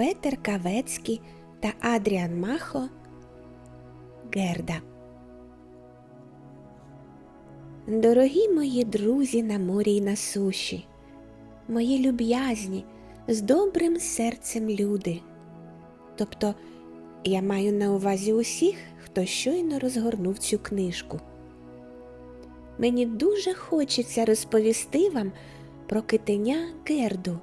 Петер Кавецький та Адріан Махо Герда. Дорогі мої друзі на морі й на суші, мої люб'язні, з добрим серцем люди. Тобто я маю на увазі усіх, хто щойно розгорнув цю книжку. Мені дуже хочеться розповісти вам про китеня Герду,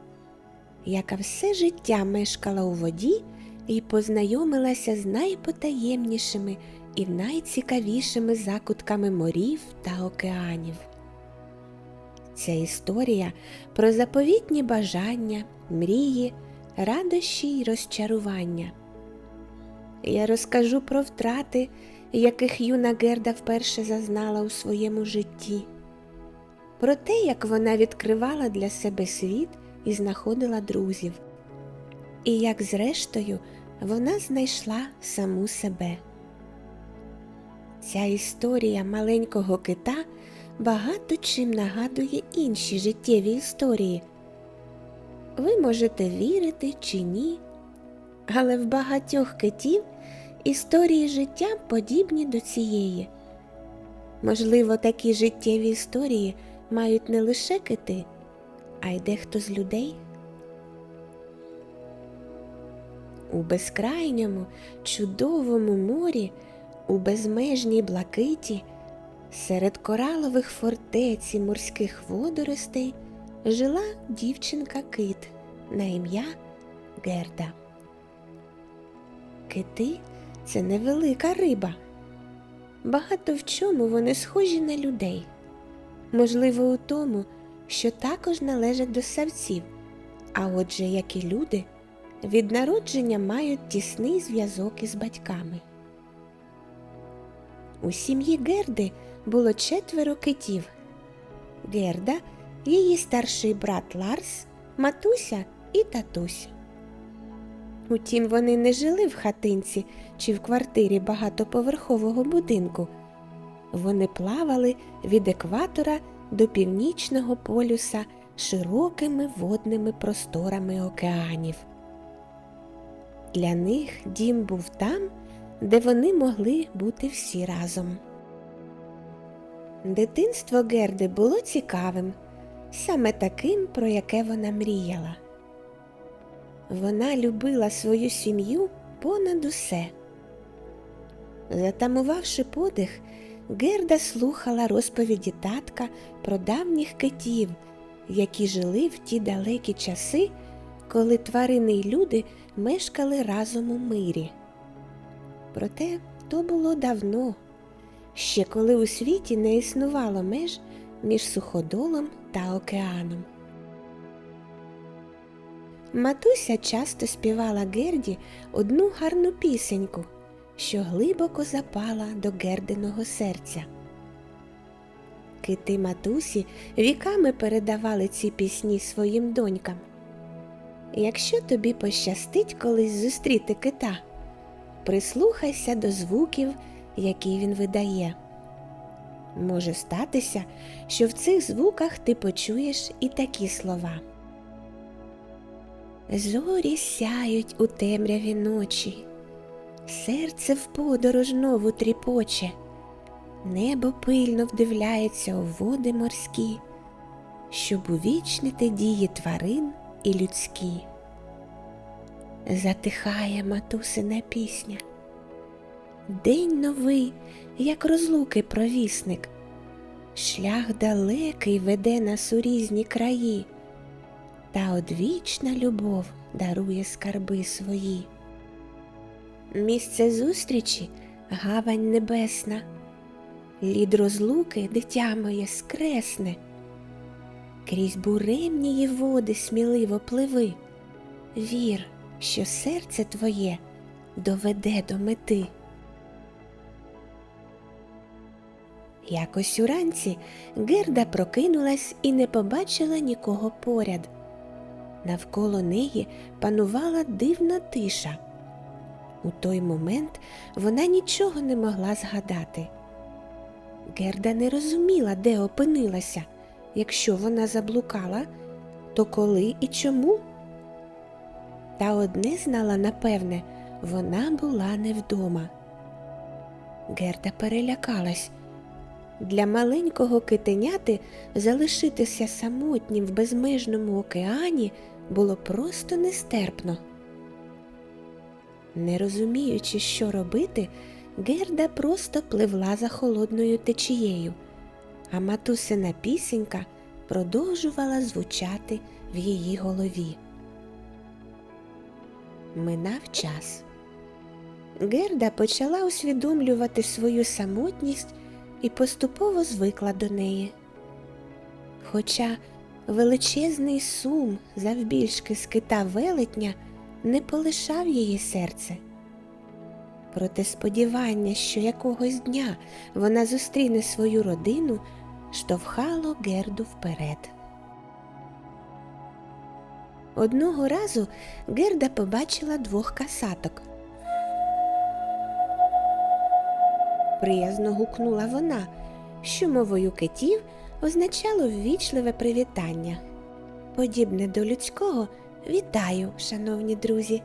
яка все життя мешкала у воді і познайомилася з найпотаємнішими і найцікавішими закутками морів та океанів. Ця історія про заповітні бажання, мрії, радощі й розчарування. Я розкажу про втрати, яких юна Герда вперше зазнала у своєму житті, про те, як вона відкривала для себе світ і знаходила друзів, і як, зрештою, вона знайшла саму себе. Ця історія маленького кита багато чим нагадує інші життєві історії. Ви можете вірити чи ні, але в багатьох китів історії життя подібні до цієї. Можливо, такі життєві історії мають не лише кити, а й дехто з людей. У безкрайньому, чудовому морі, у безмежній блакиті, серед коралових фортець і морських водоростей жила дівчинка кит на ім'я Герда. Кити це невелика риба. Багато в чому вони схожі на людей. Можливо, у тому, що також належать до савців, а отже, як і люди, від народження мають тісний зв'язок із батьками. У сім'ї Герди було четверо китів. Герда, її старший брат Ларс, матуся і татуся. Утім, вони не жили в хатинці чи в квартирі багатоповерхового будинку. Вони плавали від екватора до північного полюса широкими водними просторами океанів. Для них дім був там, де вони могли бути всі разом. Дитинство Герди було цікавим, саме таким, про яке вона мріяла. Вона любила свою сім'ю понад усе. Затамувавши подих, Герда слухала розповіді татка про давніх китів, які жили в ті далекі часи, коли тварини й люди мешкали разом у мирі. Проте то було давно, ще коли у світі не існувало меж між суходолом та океаном. Матуся часто співала Герді одну гарну пісеньку, що глибоко запала до Гердиного серця. Кити матусі віками передавали ці пісні своїм донькам. Якщо тобі пощастить колись зустріти кита, прислухайся до звуків, які він видає. Може статися, що в цих звуках ти почуєш і такі слова. Зорі сяють у темряві ночі, серце в подорож нову тріпоче, небо пильно вдивляється у води морські, щоб увічнити дії тварин і людські. Затихає матусина пісня. День новий, як розлуки провісник, шлях далекий веде нас у різні краї та одвічна любов дарує скарби свої. Місце зустрічі гавань небесна, лід розлуки дитя моє скресне, крізь буремні її води сміливо пливи, вір, що серце твоє доведе до мети. Якось уранці Герда прокинулась і не побачила нікого поряд. Навколо неї панувала дивна тиша. У той момент вона нічого не могла згадати. Герда не розуміла, де опинилася. Якщо вона заблукала, то коли і чому? Та одне знала напевне, вона була не вдома. Герда перелякалась. Для маленького китеняти залишитися самотнім в безмежному океані було просто нестерпно. Не розуміючи, що робити, Герда просто пливла за холодною течією, а матусина пісенька продовжувала звучати в її голові. Минав час. Герда почала усвідомлювати свою самотність і поступово звикла до неї. Хоча величезний сум завбільшки з кита велетня не полишав її серце. Проте сподівання, що якогось дня вона зустріне свою родину, штовхало Герду вперед. Одного разу Герда побачила двох касаток. Приязно гукнула вона, що мовою китів означало ввічливе привітання. Подібне до людського вітаю, шановні друзі.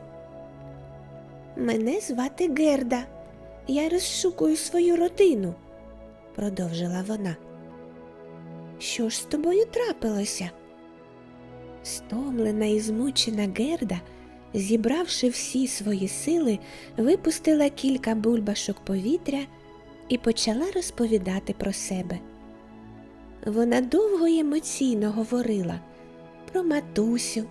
Мене звати Герда. Я розшукую свою родину, продовжила вона. Що ж з тобою трапилося? Стомлена і змучена Герда, зібравши всі свої сили, випустила кілька бульбашок повітря і почала розповідати про себе. Вона довго й емоційно говорила про матусю,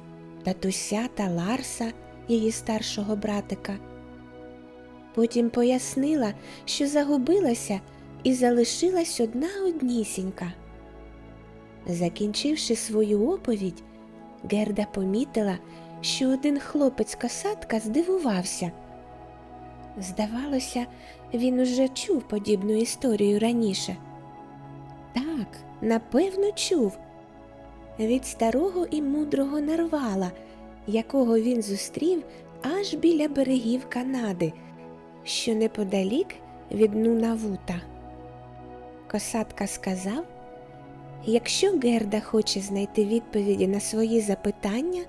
татуся та Ларса, її старшого братика. Потім пояснила, що загубилася і залишилась одна однісінька. Закінчивши свою оповідь, Герда помітила, що один хлопець касатка здивувався. Здавалося, він уже чув подібну історію раніше. Так, напевно, чув від старого і мудрого нарвала, якого він зустрів аж біля берегів Канади, що неподалік від Нунавута. Косатка сказав, якщо Герда хоче знайти відповіді на свої запитання,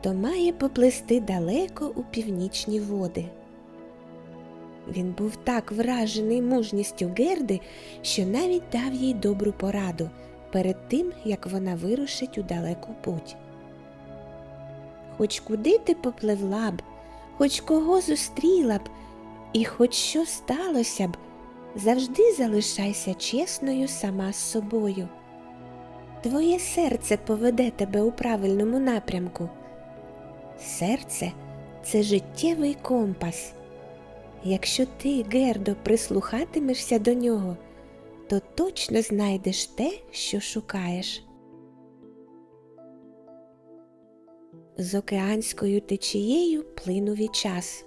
то має поплисти далеко у північні води. Він був так вражений мужністю Герди, що навіть дав їй добру пораду перед тим, як вона вирушить у далеку путь. Хоч куди ти попливла б, хоч кого зустріла б, і хоч що сталося б, завжди залишайся чесною сама з собою. Твоє серце поведе тебе у правильному напрямку. Серце це життєвий компас. Якщо ти, Гердо, прислухатимешся до нього, то точно знайдеш те, що шукаєш. З океанською течією плинув і час.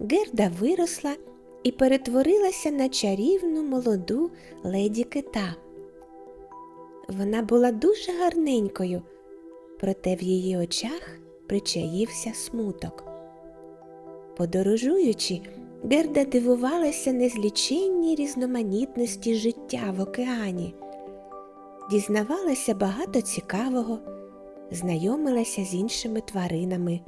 Герда виросла і перетворилася на чарівну молоду леді кита. Вона була дуже гарненькою, проте в її очах причаївся смуток. Подорожуючи, Герда дивувалася незліченній різноманітності життя в океані, дізнавалася багато цікавого, знайомилася з іншими тваринами.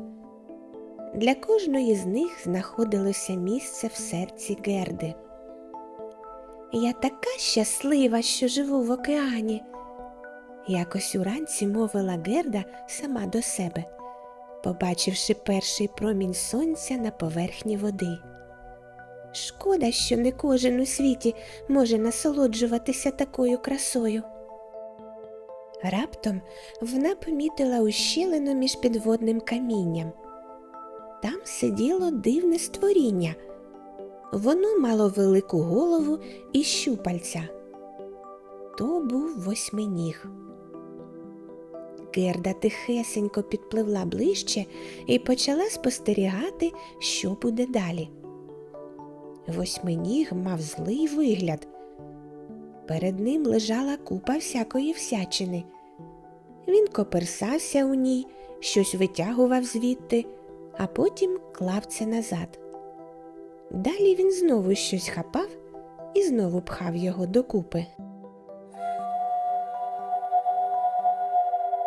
Для кожної з них знаходилося місце в серці Герди. Я така щаслива, що живу в океані, якось уранці мовила Герда сама до себе, побачивши перший промінь сонця на поверхні води. Шкода, що не кожен у світі може насолоджуватися такою красою. Раптом вона помітила ущелину між підводним камінням. Там сиділо дивне створіння. Воно мало велику голову і щупальця. То був восьминіг. Герда тихесенько підпливла ближче і почала спостерігати, що буде далі. Восьминіг мав злий вигляд. Перед ним лежала купа всякої всячини. Він коперсався у ній, щось витягував звідти, а потім клав це назад. Далі він знову щось хапав і знову пхав його докупи.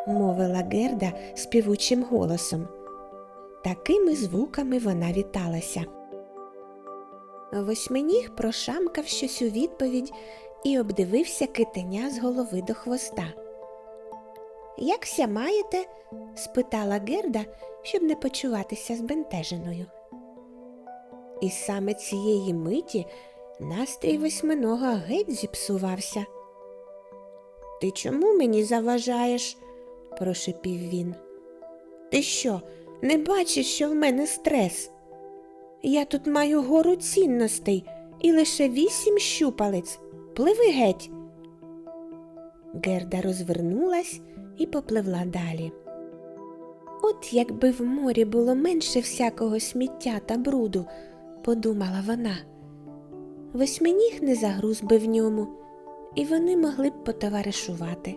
Мовила Герда співучим голосом. Такими звуками вона віталася. Восьминіг прошамкав щось у відповідь і обдивився китеня з голови до хвоста. Якся маєте? спитала Герда, щоб не почуватися збентеженою. І саме цієї миті настрій восьминога геть зіпсувався. Ти чому мені заважаєш? прошепів він. Ти що, не бачиш, що в мене стрес? Я тут маю гору цінностей і лише вісім щупалець. Пливи геть. Герда розвернулась і попливла далі. От якби в морі було менше всякого сміття та бруду, подумала вона. Восьминіг не загруз би в ньому, і вони могли б потоваришувати.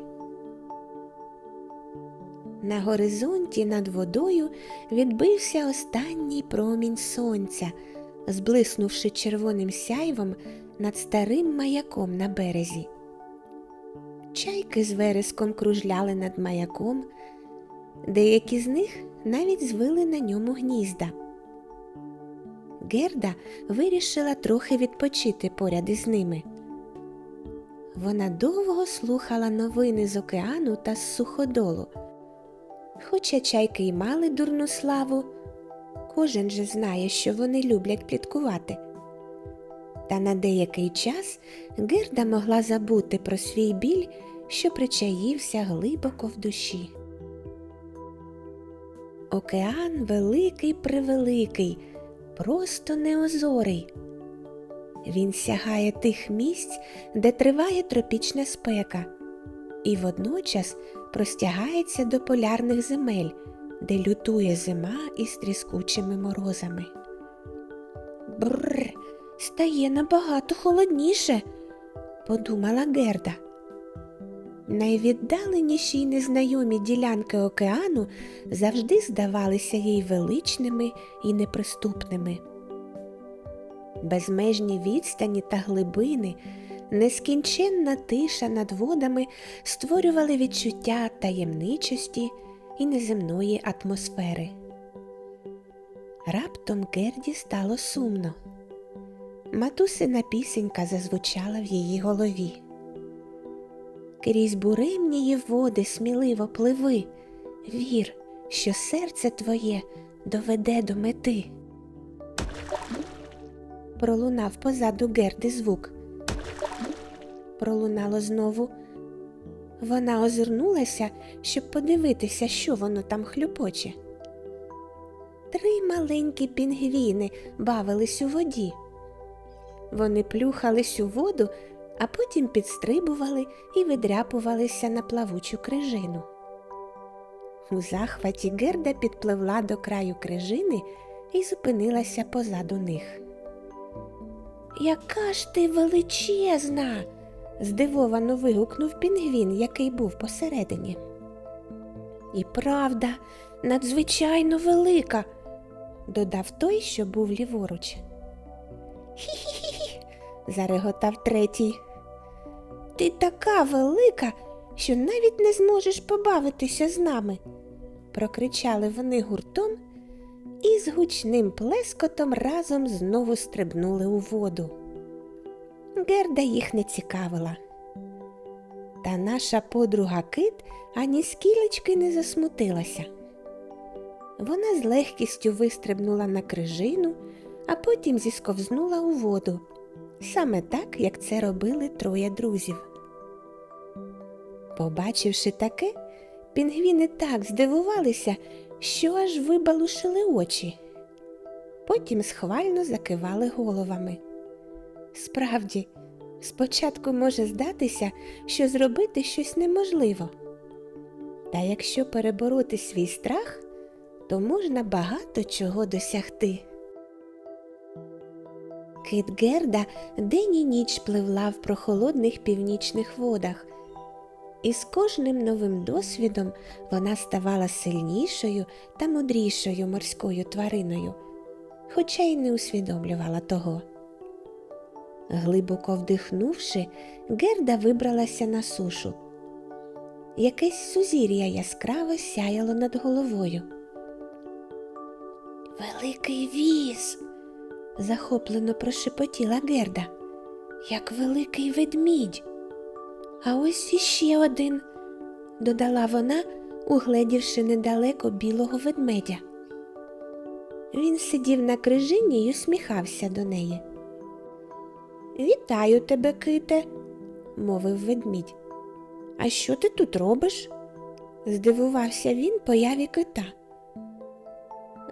На горизонті над водою відбився останній промінь сонця, зблиснувши червоним сяйвом над старим маяком на березі. Чайки з вереском кружляли над маяком, деякі з них навіть звили на ньому гнізда. Герда вирішила трохи відпочити поряд із ними. Вона довго слухала новини з океану та з суходолу. Хоча чайки й мали дурну славу, кожен же знає, що вони люблять пліткувати. Та на деякий час Герда могла забути про свій біль, що причаївся глибоко в душі. Океан великий превеликий, просто неозорий. Він сягає тих місць, де триває тропічна спека, і водночас простягається до полярних земель, де лютує зима із тріскучими морозами. Бррр, стає набагато холодніше, подумала Герда. Найвіддаленіші й незнайомі ділянки океану завжди здавалися їй величними і неприступними. Безмежні відстані та глибини, нескінченна тиша над водами створювали відчуття таємничості і неземної атмосфери. Раптом Герді стало сумно. Матусина пісенька зазвучала в її голові. Крізь буремнії води сміливо пливи, вір, що серце твоє доведе до мети. Пролунав позаду Герди звук. Пролунало знову. Вона озирнулася, щоб подивитися, що воно там хлюпоче. Три маленькі пінгвіни бавились у воді. Вони плюхались у воду, а потім підстрибували і видряпувалися на плавучу крижину. У захваті Герда підпливла до краю крижини і зупинилася позаду них. Яка ж ти величезна. Здивовано вигукнув пінгвін, який був посередині. І правда, надзвичайно велика, додав той, що був ліворуч. Хі-хі-хі, зареготав третій. Ти така велика, що навіть не зможеш побавитися з нами, прокричали вони гуртом і з гучним плескотом разом знову стрибнули у воду. Герда їх не цікавила. Та наша подруга кит ані скілечки не засмутилася. Вона з легкістю вистрибнула на крижину, а потім зісковзнула у воду, саме так, як це робили троє друзів. Побачивши таке, пінгвіни так здивувалися, що аж вибалушили очі. Потім схвально закивали головами. Справді, спочатку може здатися, що зробити щось неможливо. Та якщо перебороти свій страх, то можна багато чого досягти. Кит Герда день і ніч пливла в прохолодних північних водах, і з кожним новим досвідом вона ставала сильнішою та мудрішою морською твариною, хоча й не усвідомлювала того. Глибоко вдихнувши, Герда вибралася на сушу. Якесь сузір'я яскраво сяяло над головою. Великий віз, захоплено прошепотіла Герда, як великий ведмідь. А ось іще один, додала вона, угледівши недалеко білого ведмедя. Він сидів на крижині й усміхався до неї. Вітаю тебе, ките, мовив ведмідь. А що ти тут робиш? здивувався він появі кита.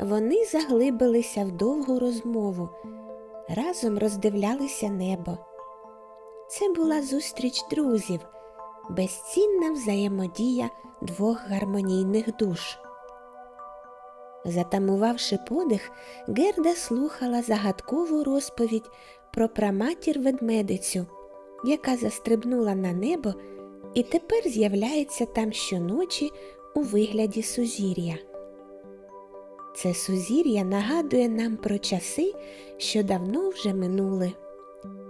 Вони заглибилися в довгу розмову, разом роздивлялися небо. Це була зустріч друзів, безцінна взаємодія двох гармонійних душ. Затамувавши подих, Герда слухала загадкову розповідь про праматір ведмедицю, яка застрибнула на небо і тепер з'являється там щоночі у вигляді сузір'я. Це сузір'я нагадує нам про часи, що давно вже минули,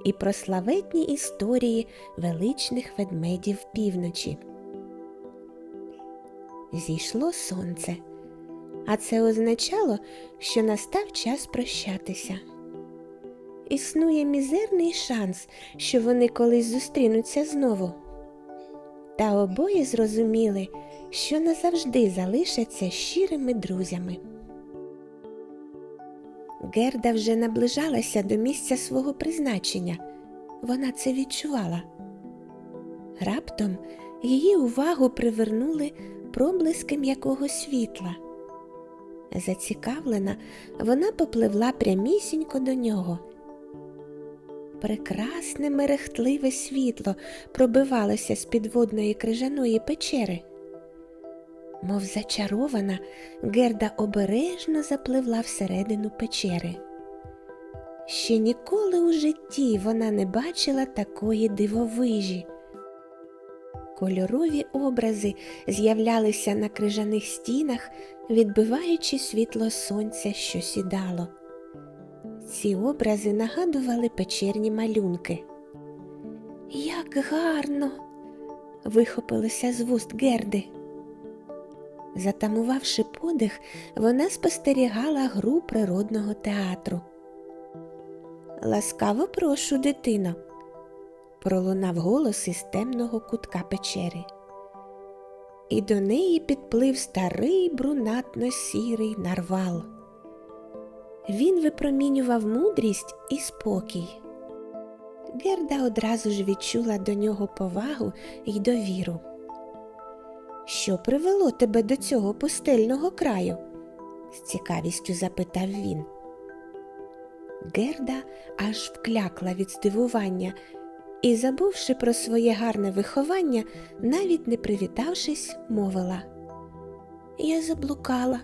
і про славетні історії величних ведмедів півночі. Зійшло сонце, а це означало, що настав час прощатися. Існує мізерний шанс, що вони колись зустрінуться знову. Та обоє зрозуміли, що назавжди залишаться щирими друзями. Герда вже наближалася до місця свого призначення. Вона це відчувала. Раптом її увагу привернули проблиски м'якого світла. Зацікавлена, вона попливла прямісінько до нього. Прекрасне мерехтливе світло пробивалося з підводної крижаної печери. Мов зачарована, Герда обережно запливла всередину печери. Ще ніколи у житті вона не бачила такої дивовижі. Кольорові образи з'являлися на крижаних стінах, відбиваючи світло сонця, що сідало. Ці образи нагадували печерні малюнки. Як гарно! вихопилося з вуст Герди. Затамувавши подих, вона спостерігала гру природного театру. Ласкаво прошу, дитино, пролунав голос із темного кутка печери. І до неї підплив старий брунатно сірий нарвал. Він випромінював мудрість і спокій. Герда одразу ж відчула до нього повагу й довіру. Що привело тебе до цього пустельного краю? з цікавістю запитав він. Герда аж вклякла від здивування і, забувши про своє гарне виховання, навіть не привітавшись, мовила Я заблукала.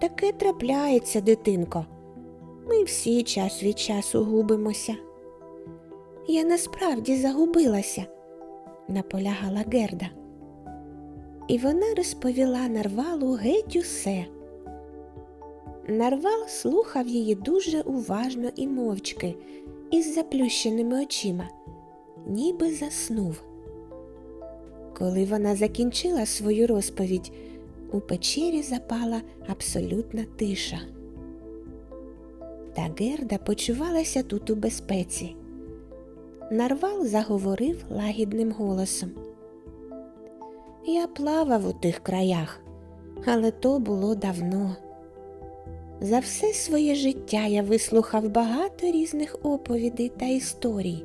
Таке трапляється, дитинко. Ми всі час від часу губимося. Я насправді загубилася, наполягала Герда. І вона розповіла нарвалу геть усе. Нарвал слухав її дуже уважно і мовчки, із заплющеними очима, ніби заснув. Коли вона закінчила свою розповідь, у печері запала абсолютна тиша. Та Герда почувалася тут у безпеці. Нарвал заговорив лагідним голосом. Я плавав у тих краях, але то було давно. За все своє життя я вислухав багато різних оповідей та історій,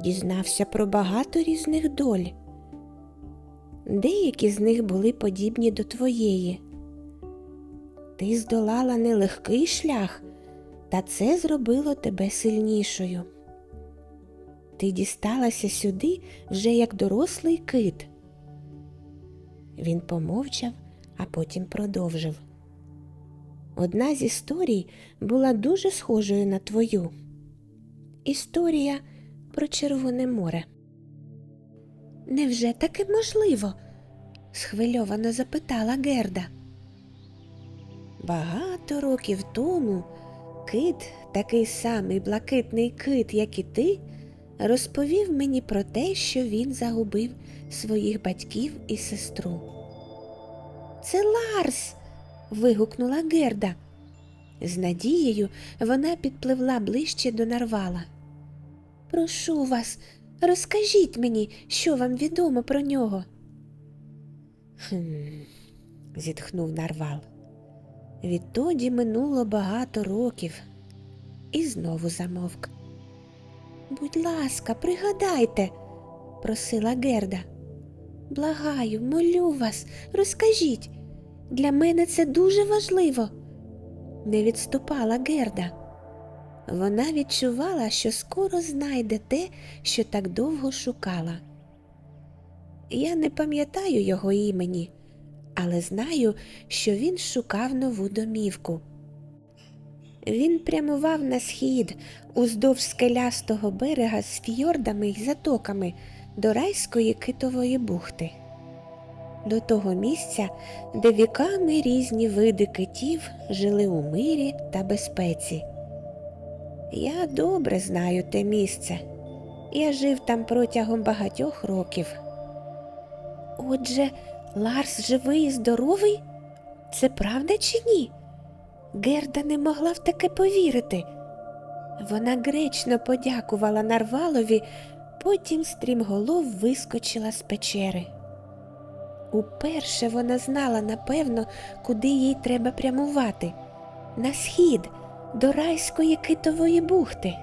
дізнався про багато різних доль. Деякі з них були подібні до твоєї. Ти здолала нелегкий шлях, та це зробило тебе сильнішою. Ти дісталася сюди вже як дорослий кит. Він помовчав, а потім продовжив. Одна з історій була дуже схожою на твою. Історія про Червоне море. Невже таке можливо? схвильовано запитала Герда. Багато років тому кит, такий самий блакитний кит, як і ти, розповів мені про те, що він загубив своїх батьків і сестру. Це Ларс. вигукнула Герда. З надією вона підпливла ближче до нарвала. Прошу вас, розкажіть мені, що вам відомо про нього. Хм, зітхнув нарвал. Відтоді минуло багато років і знову замовк. Будь ласка, пригадайте, просила Герда. Благаю, молю вас, розкажіть. Для мене це дуже важливо. Не відступала Герда. Вона відчувала, що скоро знайде те, що так довго шукала. Я не пам'ятаю його імені, але знаю, що він шукав нову домівку. Він прямував на схід уздовж скелястого берега з фьордами й затоками до райської китової бухти, до того місця, де віками різні види китів жили у мирі та безпеці. Я добре знаю те місце. Я жив там протягом багатьох років. Отже, Ларс живий і здоровий? Це правда чи ні? Герда не могла в таке повірити. Вона гречно подякувала Нарвалові, потім стрімголов вискочила з печери. Уперше вона знала напевно, куди їй треба прямувати на схід, до райської китової бухти.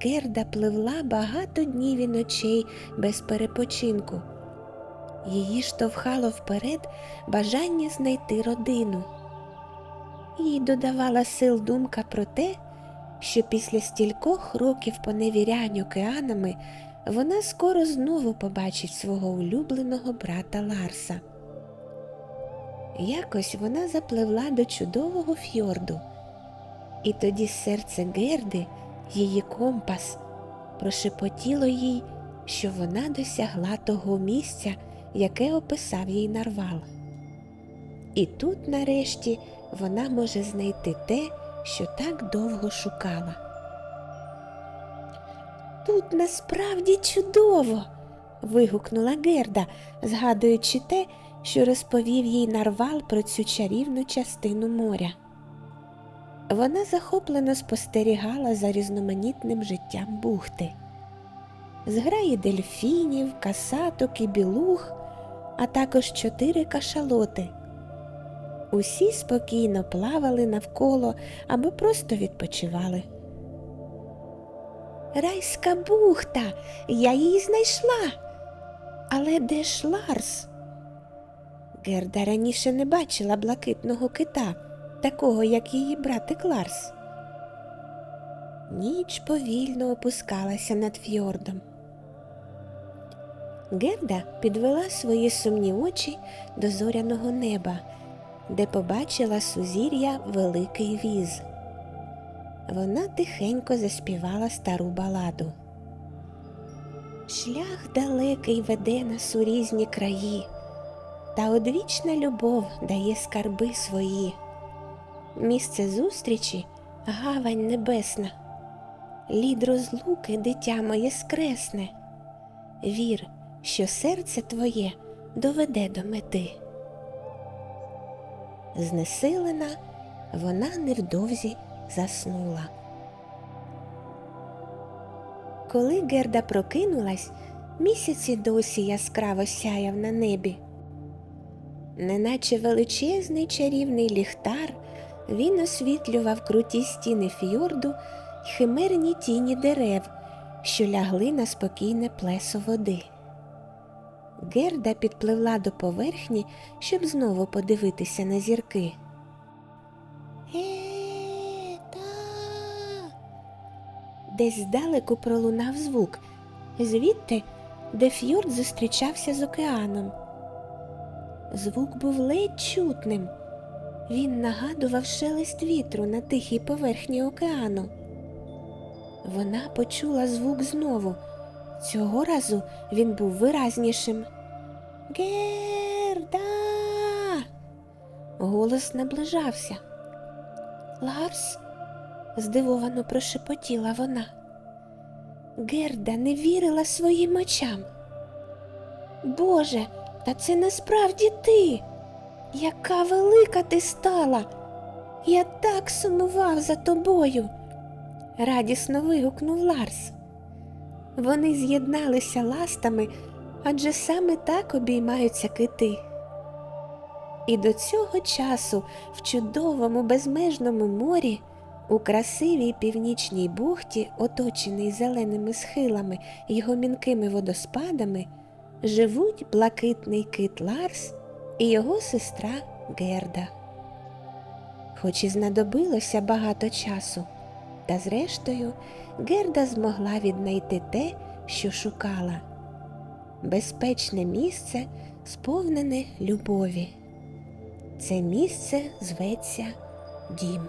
Герда пливла багато днів і ночей без перепочинку. Її штовхало вперед бажання знайти родину. Їй додавала сил думка про те, що після стількох років поневірянь океанами вона скоро знову побачить свого улюбленого брата Ларса. Якось вона запливла до чудового фьорду, і тоді серце Герди, її компас, прошепотіло їй, що вона досягла того місця, яке описав їй нарвал. І тут, нарешті, вона може знайти те, що так довго шукала. Тут насправді чудово. вигукнула Герда, згадуючи те, що розповів їй нарвал про цю чарівну частину моря. Вона захоплено спостерігала за різноманітним життям бухти. Зграї дельфінів, касаток і білух, а також чотири кашалоти. Усі спокійно плавали навколо або просто відпочивали. Райська бухта, я її знайшла. Але де ж Ларс? Герда раніше не бачила блакитного кита, такого, як її братик Ларс. Ніч повільно опускалася над фьордом. Герда підвела свої сумні очі до зоряного неба, де побачила сузір'я великий віз. Вона тихенько заспівала стару баладу. Шлях далекий веде нас у різні краї, та одвічна любов дає скарби свої. Місце зустрічі гавань небесна, лід розлуки дитя моє скресне. Вір, що серце твоє доведе до мети. Знесилена, вона невдовзі заснула. Коли Герда прокинулась, місяць і досі яскраво сяяв на небі. Неначе величезний чарівний ліхтар, він освітлював круті стіни фьорду й химерні тіні дерев, що лягли на спокійне плесо води. Герда підпливла до поверхні, щоб знову подивитися на зірки. Ета. Десь здалеку пролунав звук, звідти, де фьорд зустрічався з океаном. Звук був ледь чутним. Він нагадував шелест вітру на тихій поверхні океану. Вона почула звук знову. Цього разу він був виразнішим. Герда. Голос наближався. Ларс, здивовано прошепотіла вона. Герда не вірила своїм очам. Боже, та це насправді ти. яка велика ти стала! Я так сумував за тобою. радісно вигукнув Ларс. Вони з'єдналися ластами, адже саме так обіймаються кити. І до цього часу в чудовому безмежному морі, у красивій північній бухті, оточеній зеленими схилами й гомінкими водоспадами, живуть блакитний кит Ларс і його сестра Герда. Хоч і знадобилося багато часу, та зрештою Герда змогла віднайти те, що шукала безпечне місце, сповнене любові. Це місце зветься дім.